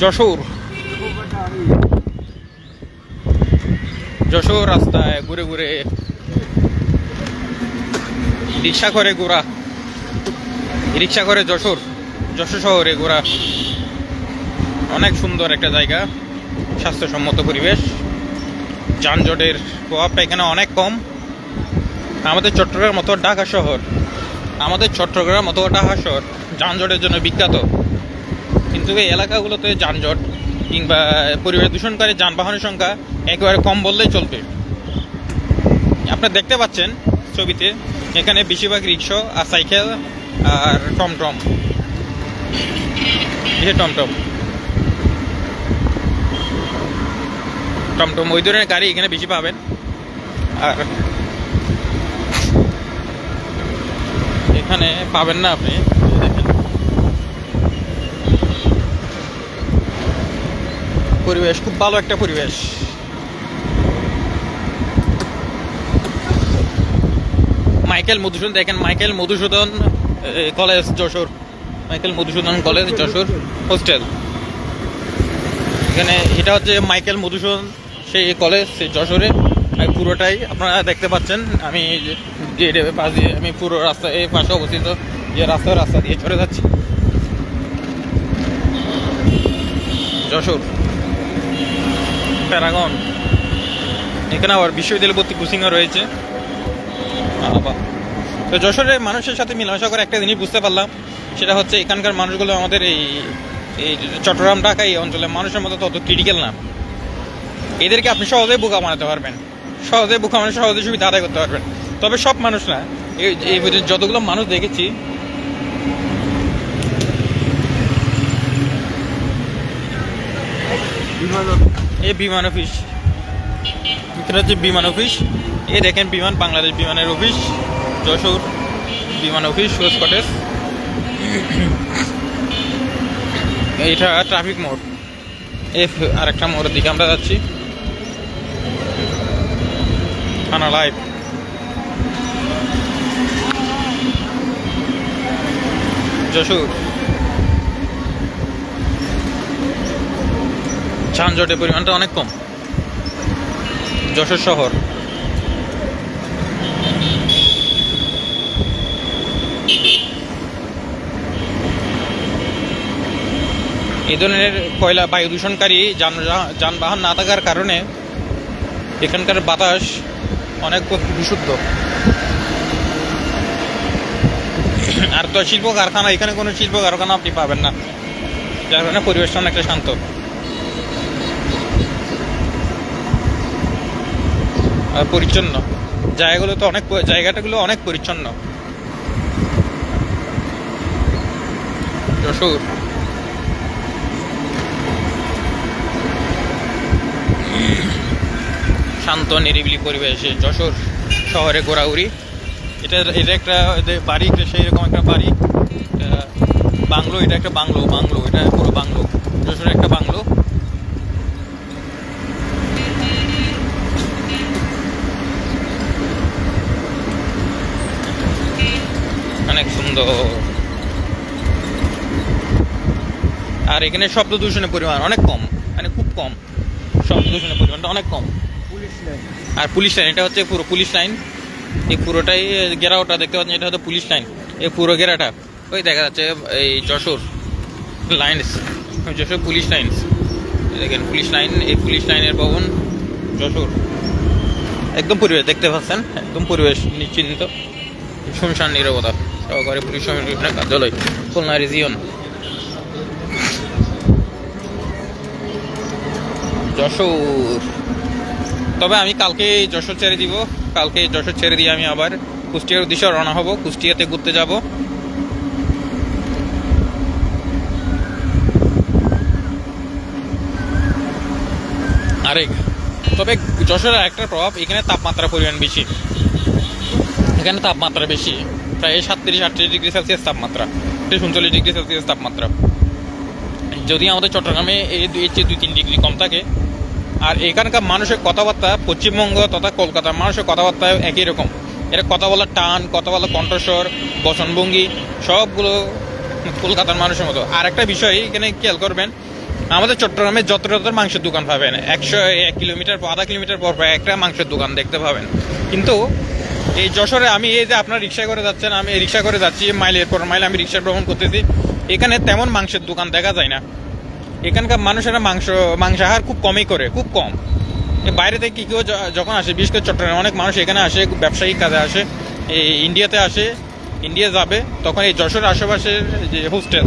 যশোর. যশোর রাস্তায় ঘুরে ঘুরে রিক্সা করে ঘোরা। রিক্সা করে যশোর। যশোর শহরে ঘোরা। অনেক সুন্দর একটা জায়গা। স্বাস্থ্যসম্মত পরিবেশ। যানজটের প্রভাবটা এখানে অনেক কম। আমাদের চট্টগ্রামের মতো ঢাকা শহর আমাদের চট্টগ্রামের মতো ঢাকা শহর যানজটের জন্য বিখ্যাত। কিন্তু এই এলাকাগুলোতে যানজট কিংবা পরিবেশ দূষণকারী যানবাহনের সংখ্যা একেবারে কম বললেই চলবে। আপনারা দেখতে পাচ্ছেন ছবিতে এখানে বেশিরভাগ রিক্সা আর সাইকেল আর টমটম। টমটম। টমটম ওই ধরনের গাড়ি এখানে বেশি পাবেন। আর এখানে পাবেন না আপনি। পরিবেশ, খুব ভালো একটা পরিবেশ। মাইকেল মধুসূদন, দেখেন Michael Madhusudan college Jessore. Michael Madhusudan college Jessore hostel. এখানে এটা হচ্ছে মাইকেল মধুসূদন, সেই কলেজ, সেই যশোরে। পুরোটাই আপনারা দেখতে পাচ্ছেন। আমি যে পাশ দিয়ে, আমি পুরো রাস্তা, এই পাশে অবস্থিত, যে রাস্তা রাস্তা দিয়ে চলে যাচ্ছি। যশোর, প্যারাগন। এখানে আবার বিশ্ববিদ্যালয় ভর্তি কোচিংও রয়েছে। তো যশোরের মানুষের সাথে মেলামেশা করে একটা জিনিস বুঝতে পারলাম, সেটা হচ্ছে এখানকার মানুষগুলো আমাদের এই এই চট্টগ্রাম, ঢাকা এই অঞ্চলের মানুষের মতো তত ক্রিটিক্যাল না। এদেরকে আপনি সহজেই বোকা বানাতে পারবেন। সহজে বোকা মানুষ সহজে সুবিধা আদায় করতে পারবেন। তবে সব মানুষ না। এই যতগুলো মানুষ দেখেছি এই বিমান অফিস। এখানে হচ্ছে বিমান অফিস। এই দেখেন বিমান বাংলাদেশ বিমানের অফিস যশোর বিমান অফিস সুরজ কটেজ। এইটা ট্রাফিক মোড়। এফ আরেকটা মোড়ের দিকে আমরা যাচ্ছি। থানা লাইভ। যশোর যানজটের পরিমাণটা অনেক কম। যশোর শহর। এই ধরনের কয়লা বায়ু দূষণকারী যান যানবাহন না থাকার কারণে এখানকার বাতাস অনেক বিশুদ্ধ। আর তো শিল্প কারখানা এখানে কোনো শিল্প কারখানা আপনি পাবেন না। যার কারণে পরিবেশটা অনেকটা শান্ত। আর পরিচ্ছন্ন। জায়গাগুলো তো অনেক, জায়গাটাগুলো অনেক পরিচ্ছন্ন। যশোর। শান্ত, নিরিবিলি পরিবেশে যশোর শহরে ঘোরাঘুরি। এটা এটা একটা বাড়ি সেই রকম একটা বাড়ি। এটা বাংলো এটা একটা বাংলো বাংলো এটা পুরো বাংলো। যশোরের একটা বাংলো। অনেক সুন্দর। আর এখানে শব্দ দূষণের পরিমাণ অনেক কম মানে খুব কম। শব্দ দূষণের পরিমাণটা অনেক কম। Police line. আর পুলিশ লাইন এটা হচ্ছে পুরো পুলিশ লাইন। এই পুরোটাই গেরাওটা দেখতে পাচ্ছেন, এটা হচ্ছে পুলিশ লাইন। এই পুরো গেরাটা ওই দেখা যাচ্ছে, এই Jessore lines, Jessore police lines. দেখেন, পুলিশ লাইন, এই পুলিশ লাইনের ভবন যশোর। একদম পরিবেশ, দেখতে পাচ্ছেন? একদম পরিবেশ নিশ্চিন্ত শুনশান নিরবতা সহকারী পুলিশ কমিশনার কার্যালয়, খুলনা রিজিয়ন যশোর। তবে আমি কালকে যশোর ছেড়ে দিব। কালকে যশোর ছেড়ে দিয়ে আমি আবার কুষ্টিয়ার উদ্দেশ্যে রওনা হব। কুষ্টিয়াতে ঘুরতে যাব। আরেক তবে যশোরের একটা প্রভাব, এখানে তাপমাত্রা পরিমাণ বেশি। এখানে তাপমাত্রা বেশি। প্রায় সাতত্রিশ, আটত্রিশ ডিগ্রি সেলসিয়াস তাপমাত্রা। উনচল্লিশ ডিগ্রি সেলসিয়াস তাপমাত্রা। যদি আমাদের চট্টগ্রামে এই এর চেয়ে দুই, তিন ডিগ্রি কম থাকে আর এখানকার মানুষের কথাবার্তা পশ্চিমবঙ্গ তথা কলকাতার মানুষের কথাবার্তা একই রকম। এটা কথা বলার টান, কথা বলার কণ্ঠস্বর, বচনভঙ্গি, সবগুলো কলকাতার মানুষের মতো। আর একটা বিষয় এখানে খেয়াল করবেন, আমাদের চট্টগ্রামে যত যত মাংসের দোকান পাবেন। একশো এক কিলোমিটার আধা কিলোমিটার পর পর একটা মাংসের দোকান দেখতে পাবেন। কিন্তু এই যশোরে আমি এই যে আপনার রিক্সা করে যাচ্ছেন, আমি রিক্সা করে যাচ্ছি, মাইলের পর মাইল আমি রিক্সা ভ্রমণ করতেছি, এখানে তেমন মাংসের দোকান দেখা যায় না। এখানকার মানুষেরা মাংস, মাংসাহার খুব কমই করে, খুব কম। বাইরে থেকে কি কেউ যখন আসে, বিশেষ করে চট্টগ্রামে অনেক মানুষ এখানে আসে ব্যবসায়িক কাজে আসে এই ইন্ডিয়াতে আসে, ইন্ডিয়া যাবে, তখন এই যশোর আশেপাশের যে হোস্টেল,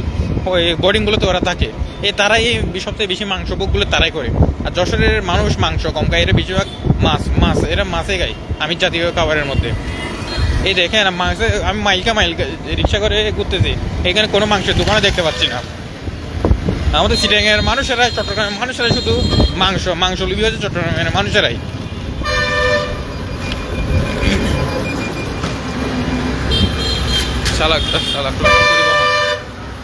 ওই বোর্ডিংগুলোতে ওরা থাকে, এ তারাই এই সবচেয়ে বেশি মাংস বুকগুলো তারাই করে। আর যশোরের মানুষ মাংস কম খায়, এরা বেশিরভাগ মাছ মাছ, এরা মাছে খায় আমি জাতীয় খাবারের মধ্যে। এই দেখেন, মাংসে, আমি মাইলকা মাইল, রিক্সা করে ঘুরতেছি, এখানে কোনো মাংসের দোকানে দেখতে পাচ্ছি না। আমাদের সিটাঙ্গের মানুষেরাই চট্টগ্রামের মানুষেরাই শুধু মাংস মাংস লিবি হচ্ছে চট্টগ্রামের মানুষেরাই।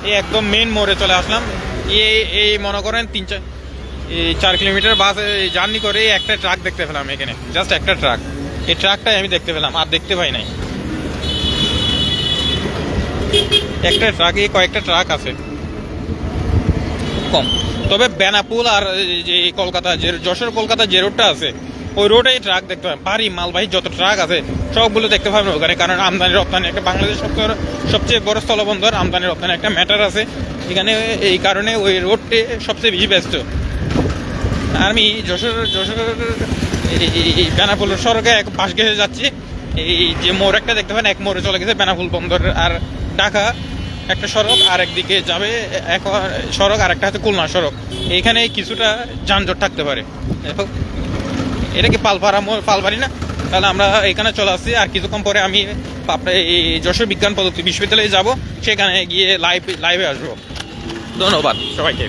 এই একদম মেন মোড়ে চলে আসলাম। এই এই মনে করেন তিন চার এই চার কিলোমিটার বাস জার্নি করে একটা ট্রাক দেখতে পেলাম এখানে। জাস্ট একটা ট্রাক। এই ট্রাকটাই আমি দেখতে পেলাম, আর দেখতে পাই নাই। একটা ট্রাকে কয়েকটা ট্রাক আছে। কম। তবে বেনাপুল আর যে কলকাতা যে যশোর কলকাতা যে রোডটা আছে, ওই রোডে ট্রাক দেখতে পাবেন। ভারী মালবাহী যত ট্রাক আছে, সবগুলো দেখতে পাবেন ওখানে। কারণ আমদানি রপ্তানি একটা বাংলাদেশ সবচেয়ে সবচেয়ে বড় স্থলবন্দর। আমদানি রপ্তানি একটা ম্যাটার আছে। এখানে এই কারণে ওই রোডটি সবচেয়ে বেশি ব্যস্ত। আমি যশোর যশোর এই বেনাপুল সড়কে এক পাশ ঘেসে যাচ্ছি। এই যে মোড় একটা দেখতে পাবেন, এক মোড়ে চলে গেছে বেনাপুল বন্দর। আর ঢাকা একটা সড়ক আর একদিকে যাবে, এক সড়ক আর একটা হচ্ছে কুলনা সড়ক। এইখানে কিছুটা যানজট থাকতে পারে। এটা কি পালপাড়া পালবাড়ি না? তাহলে আমরা এখানে চলে আসছি, আর কিছুক্ষণ পরে আমি এই যশোর বিজ্ঞান প্রযুক্তি বিশ্ববিদ্যালয়ে যাব, সেখানে গিয়ে লাইভ লাইভে আসব। ধন্যবাদ সবাইকে।